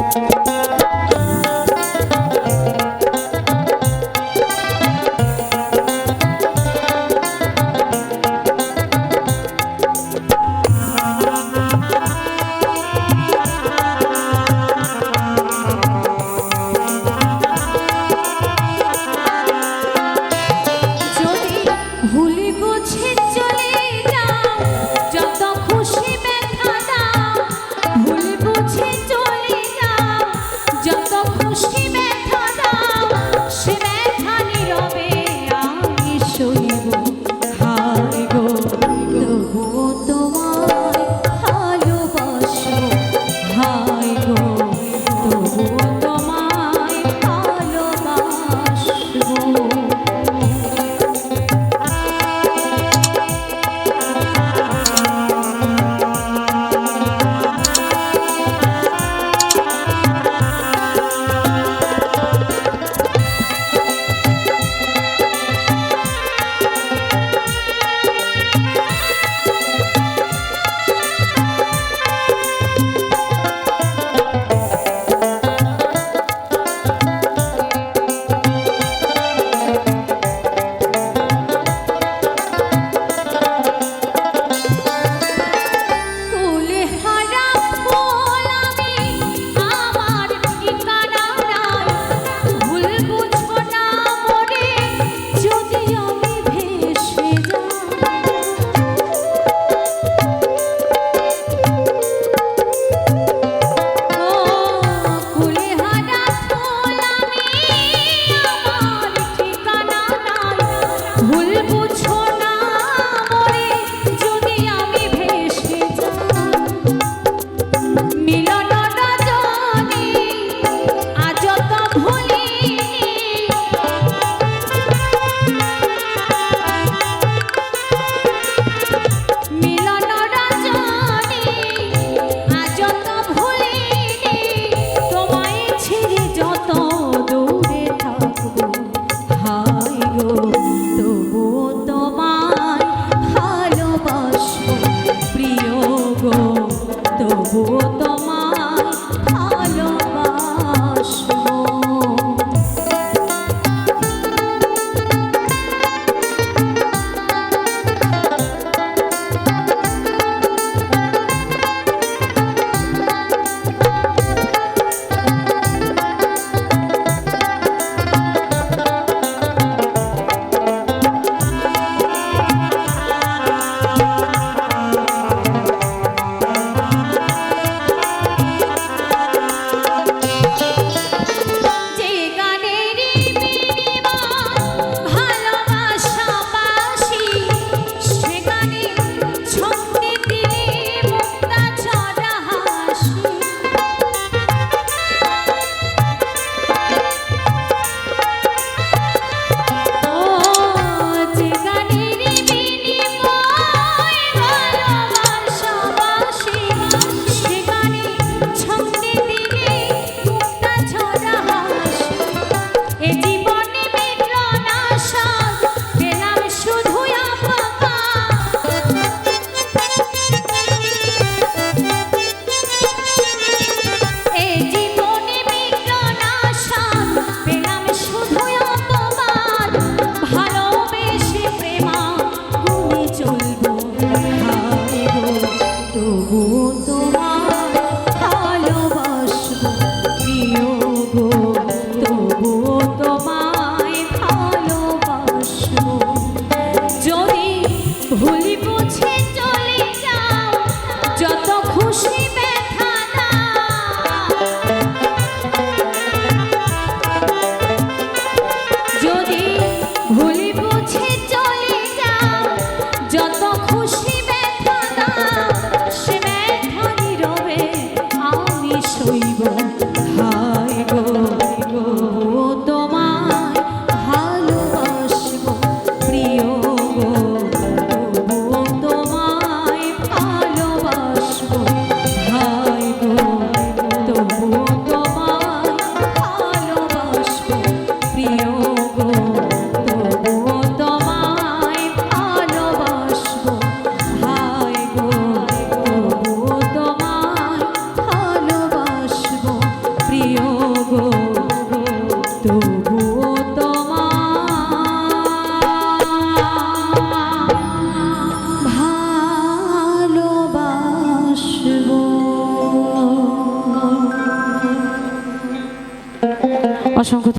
যদি মিলন তবু তোমার ভালোবাসব প্রিয় গো তবু তোমায় ভালোবাসব। যদি ভুলি যদি অসংখ্য